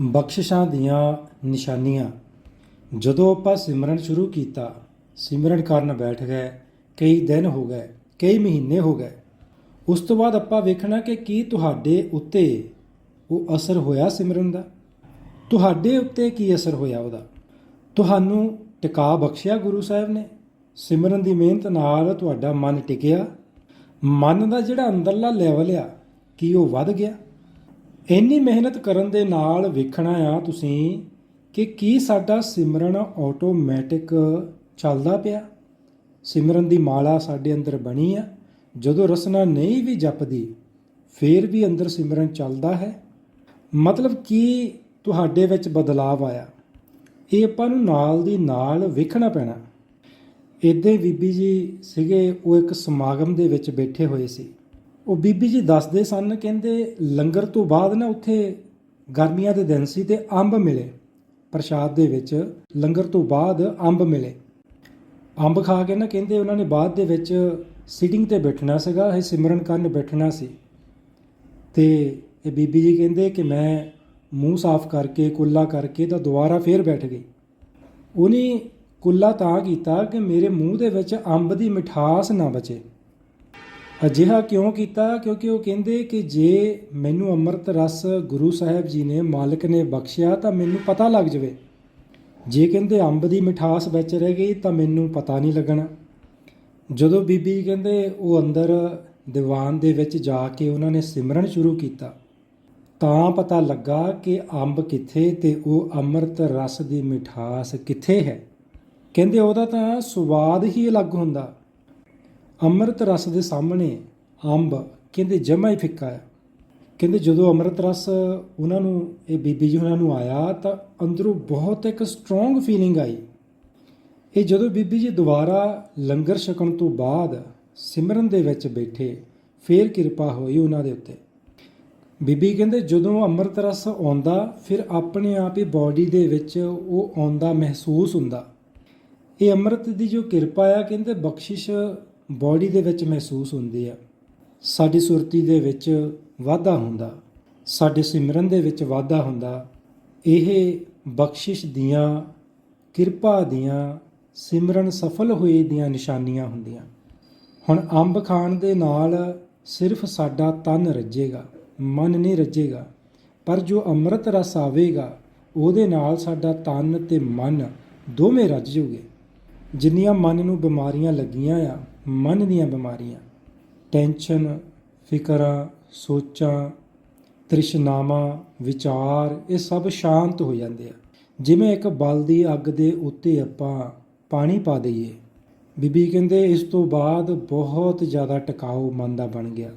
ਬਖਸ਼ਿਸ਼ਾਂ ਦੀਆਂ ਨਿਸ਼ਾਨੀਆਂ। ਜਦੋਂ ਆਪਾਂ ਸਿਮਰਨ ਸ਼ੁਰੂ ਕੀਤਾ, ਸਿਮਰਨ ਕਰਨ ਬੈਠ ਗਏ, ਕਈ ਦਿਨ ਹੋ ਗਏ, ਕਈ ਮਹੀਨੇ ਹੋ ਗਏ, ਉਸ ਤੋਂ ਬਾਅਦ ਆਪਾਂ ਵੇਖਣਾ ਕਿ ਕੀ ਤੁਹਾਡੇ ਉੱਤੇ ਉਹ ਅਸਰ ਹੋਇਆ ਸਿਮਰਨ ਦਾ? ਤੁਹਾਡੇ ਉੱਤੇ ਕੀ ਅਸਰ ਹੋਇਆ ਉਹਦਾ? ਤੁਹਾਨੂੰ ਟਿਕਾ ਬਖਸ਼ਿਆ ਗੁਰੂ ਸਾਹਿਬ ਨੇ? ਸਿਮਰਨ ਦੀ ਮਿਹਨਤ ਨਾਲ ਤੁਹਾਡਾ ਮਨ ਟਿਕਿਆ? ਮਨ ਦਾ ਜਿਹੜਾ ਅੰਦਰਲਾ ਲੈਵਲ ਆ, ਕੀ ਉਹ ਵੱਧ ਗਿਆ? ਇੰਨੀ ਮਿਹਨਤ ਕਰਨ ਦੇ ਨਾਲ ਵੇਖਣਾ ਆ ਤੁਸੀਂ ਕਿ ਕੀ ਸਾਡਾ ਸਿਮਰਨ ਆਟੋਮੈਟਿਕ ਚੱਲਦਾ ਪਿਆ। ਸਿਮਰਨ ਦੀ ਮਾਲਾ ਸਾਡੇ ਅੰਦਰ ਬਣੀ ਆ। ਜਦੋਂ ਰਸਨਾ ਨਹੀਂ ਵੀ ਜਪਦੀ, ਫੇਰ ਵੀ ਅੰਦਰ ਸਿਮਰਨ ਚੱਲਦਾ ਹੈ। ਮਤਲਬ ਕੀ ਤੁਹਾਡੇ ਵਿੱਚ ਬਦਲਾਅ ਆਇਆ। ਇਹ ਆਪਾਂ ਨੂੰ ਨਾਲ ਦੀ ਨਾਲ ਵੇਖਣਾ ਪੈਣਾ। ਇਦਾਂ ਹੀ ਬੀਬੀ ਜੀ ਸੀਗੇ, ਉਹ ਇੱਕ ਸਮਾਗਮ ਦੇ ਵਿੱਚ ਬੈਠੇ ਹੋਏ ਸੀ। ਉਹ ਬੀਬੀ ਜੀ ਦੱਸਦੇ ਸਨ, ਕਹਿੰਦੇ ਲੰਗਰ ਤੋਂ ਬਾਅਦ ਨਾ ਉੱਥੇ ਗਰਮੀਆਂ ਦੇ ਦਿਨ ਸੀ ਤੇ ਅੰਬ ਮਿਲੇ। ਪ੍ਰਸ਼ਾਦ ਦੇ ਵਿੱਚ ਲੰਗਰ ਤੋਂ ਬਾਅਦ ਅੰਬ ਮਿਲੇ। ਅੰਬ ਖਾ ਕੇ ਨਾ ਕਹਿੰਦੇ ਉਹਨਾਂ ਨੇ ਬਾਅਦ ਦੇ ਵਿੱਚ ਸਿਟਿੰਗ ਤੇ ਬੈਠਣਾ ਸੀਗਾ, ਇਹ ਸਿਮਰਨ ਕਰਨ ਬੈਠਣਾ ਸੀ। ਤੇ ਇਹ ਬੀਬੀ ਜੀ ਕਹਿੰਦੇ ਕਿ ਮੈਂ ਮੂੰਹ ਸਾਫ਼ ਕਰਕੇ, ਕੁੱਲਾ ਕਰਕੇ ਤਾਂ ਦੁਬਾਰਾ ਫੇਰ ਬੈਠ ਗਈ। ਉਹਨੇ ਕੁੱਲਾ ਤਾਂ ਕੀਤਾ ਕਿ ਮੇਰੇ ਮੂੰਹ ਦੇ ਵਿੱਚ ਅੰਬ ਦੀ ਮਿਠਾਸ ਨਾ ਬਚੇ। ਅਜਿਹਾ ਕਿਉਂ ਕੀਤਾ? ਕਿਉਂਕਿ ਉਹ ਕਹਿੰਦੇ ਕਿ ਜੇ ਮੈਨੂੰ ਅੰਮ੍ਰਿਤ ਰਸ ਗੁਰੂ ਸਾਹਿਬ ਜੀ ਨੇ, ਮਾਲਕ ਨੇ ਬਖਸ਼ਿਆ, ਤਾਂ ਮੈਨੂੰ ਪਤਾ ਲੱਗ ਜਵੇ। ਜੇ ਕਹਿੰਦੇ ਅੰਬ ਦੀ ਮਿਠਾਸ ਵਿੱਚ ਰਹਿ ਗਈ, ਤਾਂ ਮੈਨੂੰ ਪਤਾ ਨਹੀਂ ਲੱਗਣਾ। ਜਦੋਂ ਬੀਬੀ ਕਹਿੰਦੇ ਉਹ ਅੰਦਰ ਦੀਵਾਨ ਦੇ ਵਿੱਚ ਜਾ ਕੇ ਉਹਨਾਂ ਨੇ ਸਿਮਰਨ ਸ਼ੁਰੂ ਕੀਤਾ, ਤਾਂ ਪਤਾ ਲੱਗਾ ਕਿ ਅੰਬ ਕਿੱਥੇ ਤੇ ਉਹ ਅੰਮ੍ਰਿਤ ਰਸ ਦੀ ਮਿਠਾਸ ਕਿੱਥੇ ਹੈ। ਕਹਿੰਦੇ ਉਹਦਾ ਤਾਂ ਸਵਾਦ ਹੀ ਅਲੱਗ ਹੁੰਦਾ। ਅੰਮ੍ਰਿਤ ਰਸ ਦੇ ਸਾਹਮਣੇ ਅੰਬ ਕਹਿੰਦੇ ਜਮਾ ਹੀ ਫਿੱਕਾ ਹੈ। ਕਹਿੰਦੇ ਜਦੋਂ ਅੰਮ੍ਰਿਤ ਰਸ ਉਹਨਾਂ ਨੂੰ, ਇਹ ਬੀਬੀ ਜੀ ਉਹਨਾਂ ਨੂੰ ਆਇਆ ਤਾਂ ਅੰਦਰੋਂ ਬਹੁਤ ਇੱਕ ਸਟਰੋਂਗ ਫੀਲਿੰਗ ਆਈ। ਇਹ ਜਦੋਂ ਬੀਬੀ ਜੀ ਦੁਬਾਰਾ ਲੰਗਰ ਛਕਣ ਤੋਂ ਬਾਅਦ ਸਿਮਰਨ ਦੇ ਵਿੱਚ ਬੈਠੇ, ਫੇਰ ਕਿਰਪਾ ਹੋਈ ਉਹਨਾਂ ਦੇ ਉੱਤੇ। ਬੀਬੀ ਕਹਿੰਦੇ ਜਦੋਂ ਅੰਮ੍ਰਿਤ ਰਸ ਆਉਂਦਾ, ਫਿਰ ਆਪਣੇ ਆਪ ਹੀ ਬਾਡੀ ਦੇ ਵਿੱਚ ਉਹ ਆਉਂਦਾ, ਮਹਿਸੂਸ ਹੁੰਦਾ। ਇਹ ਅੰਮ੍ਰਿਤ ਦੀ ਜੋ ਕਿਰਪਾ ਆ, ਕਹਿੰਦੇ ਬਖਸ਼ਿਸ਼ ਬਾਡੀ ਦੇ ਵਿੱਚ ਮਹਿਸੂਸ ਹੁੰਦੀ ਆ। ਸਾਡੀ ਸੁਰਤੀ ਦੇ ਵਿੱਚ ਵਾਧਾ ਹੁੰਦਾ, ਸਾਡੇ ਸਿਮਰਨ ਦੇ ਵਿੱਚ ਵਾਧਾ ਹੁੰਦਾ। ਇਹ ਬਖਸ਼ਿਸ਼ ਦੀਆਂ, ਕਿਰਪਾ ਦੀਆਂ, ਸਿਮਰਨ ਸਫਲ ਹੋਏ ਦੀਆਂ ਨਿਸ਼ਾਨੀਆਂ ਹੁੰਦੀਆਂ। ਹੁਣ ਅੰਬ ਖਾਣ ਦੇ ਨਾਲ ਸਿਰਫ ਸਾਡਾ ਤਨ ਰੱਜੇਗਾ, ਮਨ ਨਹੀਂ ਰੱਜੇਗਾ, ਪਰ ਜੋ ਅੰਮ੍ਰਿਤ ਰਸ ਆਵੇਗਾ, ਉਹਦੇ ਨਾਲ ਸਾਡਾ ਤਨ ਤੇ ਮਨ ਦੋਵੇਂ ਰੱਜ ਜੂਗੇ ਜਿੰਨੀਆਂ ਮਨ ਨੂੰ ਬਿਮਾਰੀਆਂ ਲੱਗੀਆਂ ਆ, ਮਨ ਦੀਆਂ ਬਿਮਾਰੀਆਂ। ਟੈਨਸ਼ਨ, ਫਿਕਰਾਂ, ਸੋਚਾਂ, ਤ੍ਰਿਸ਼ਨਾਵਾਂ, ਵਿਚਾਰ, ਇਹ ਸਭ ਸ਼ਾਂਤ ਹੋ ਜਾਂਦੇ ਆ। ਜਿਵੇਂ ਇੱਕ ਬਲਦੀ ਅੱਗ ਦੇ ਉੱਤੇ ਆਪਾਂ ਪਾਣੀ ਪਾ ਦਈਏ। ਬੀਬੀ ਕਹਿੰਦੇ, ਇਸ ਤੋਂ ਬਾਅਦ ਬਹੁਤ ਜ਼ਿਆਦਾ ਟਿਕਾਊ ਮਨ ਦਾ ਬਣ ਗਿਆ।